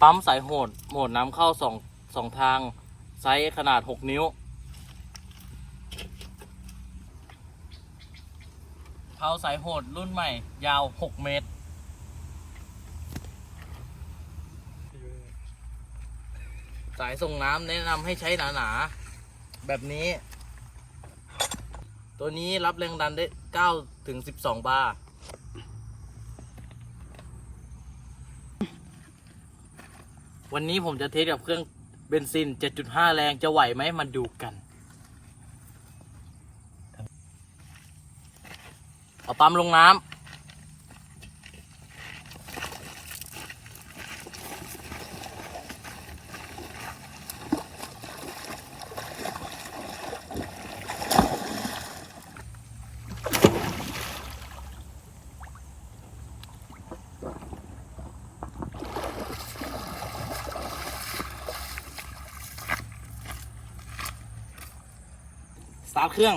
ปั๊มสายโหดโหมดน้ำเข้าสองสองทาง ไซส์ขนาด 6 นิ้วเผาสายโหดรุ่นใหม่ ยาว 6 เมตร สายส่งน้ำแนะนำให้ใช้หนาๆ แบบนี้ ตัวนี้รับแรงดันได้ 9 ถึง 12 บาร์ วันนี้ผมจะเทสกับเครื่องเบนซิน 7.5 แรงจะไหวไหมมาดูกัน เอาปั๊มลงน้ำ สตาร์ทเครื่อง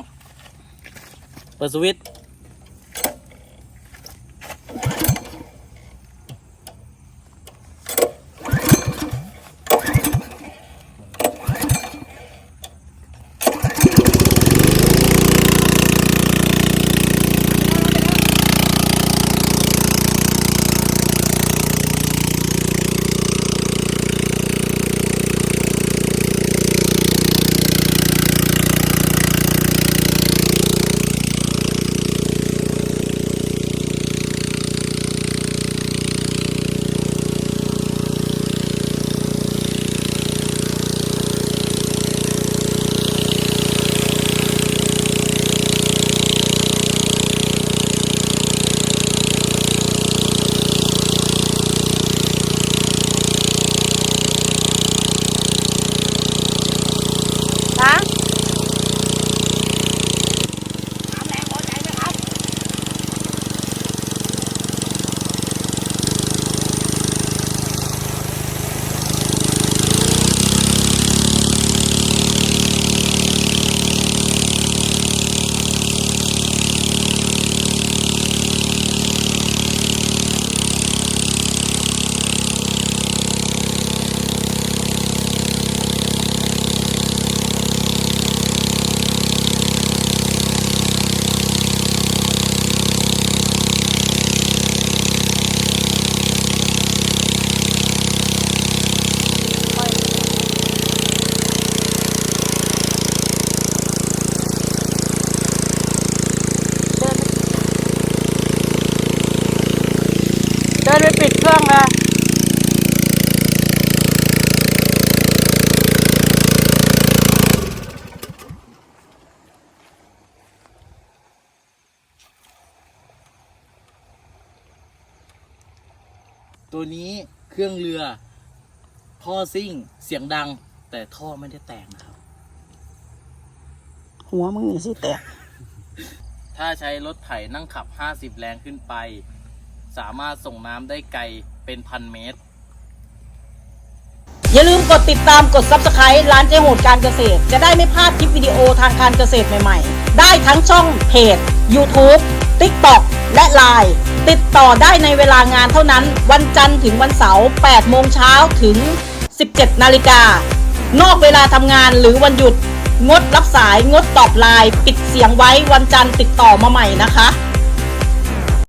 เปิดสวิตช์ ตัวนี้เครื่องเรือ ท่อซิ่งเสียงดัง แต่ท่อไม่ได้แตกนะครับ หัวมึงนี่สิแตก ถ้าใช้รถไถนั่งขับ 50 แรงขึ้นไป สามารถส่งน้ำได้ไกลเป็นพันเมตร อย่าลืมกดติดตามกด subscribe ร้านเจ๊โหดการเกษตร จะได้ไม่พลาดคลิปวิดีโอทางการเกษตรใหม่ ๆ ได้ทั้งช่องเพจ YouTube TikTok และ Line ติดต่อได้ในเวลางานเท่านั้น วันจันทร์ถึงวันเสาร์8โมงเช้าถึง 17 นาฬิกา นอกเวลาทำงานหรือวันหยุด งดรับสายงดตอบไลน์ปิดเสียงไว้วันจันทร์ติดต่อมาใหม่นะคะ